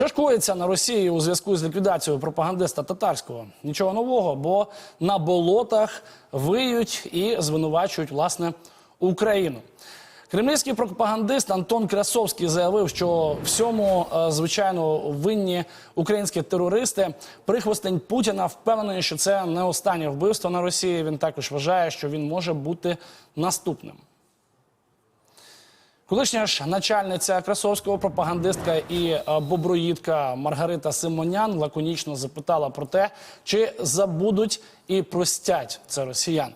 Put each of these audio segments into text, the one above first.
Ж на Росії у зв'язку з ліквідацією пропагандиста татарського? Нічого нового, бо на болотах виють і звинувачують власне Україну. Кремлівський пропагандист Антон Красовський заявив, що всьому, е, звичайно, винні українські терористи. Прихвостень Путіна впевнений, що це не останнє вбивство на Росії. Він також вважає, що він може бути наступним. Колишня ж начальниця красовського пропагандистка і е, боброїдка Маргарита Симонян лаконічно запитала про те, чи забудуть і простять це росіяни.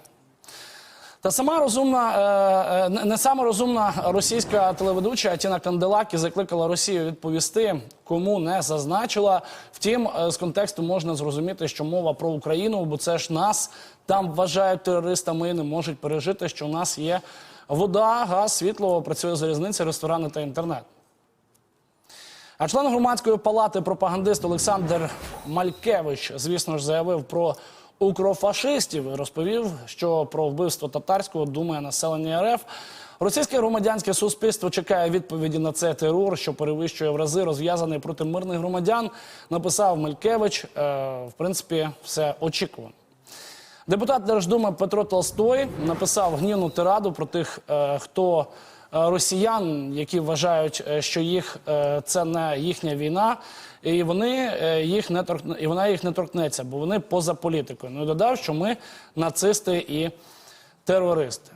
Та сама розумна, е, е, не- сама розумна російська телеведуча Тіна Канделакі закликала Росію відповісти, кому не зазначила. Втім, е, з контексту можна зрозуміти, що мова про Україну, бо це ж нас там вважають терористами і не можуть пережити, що у нас є вода, газ, світло, працює залізниця, ресторани та інтернет. А член громадської палати пропагандист Олександр Малькевич, звісно ж, заявив про укрофашистів розповів, що про вбивство татарського думає населення РФ. Російське громадянське суспільство чекає відповіді на цей терор, що перевищує в рази розв'язаний проти мирних громадян. Написав Малькевич. Е, в принципі, все очікувано. Депутат Держдуми Петро Толстой написав гнівну тираду про тих, е, хто росіян, які вважають, е, що їх е, це не їхня війна, і вони е, їх не торкне, і вона їх не торкнеться, бо вони поза політикою. Ну і додав, що ми нацисти і терористи.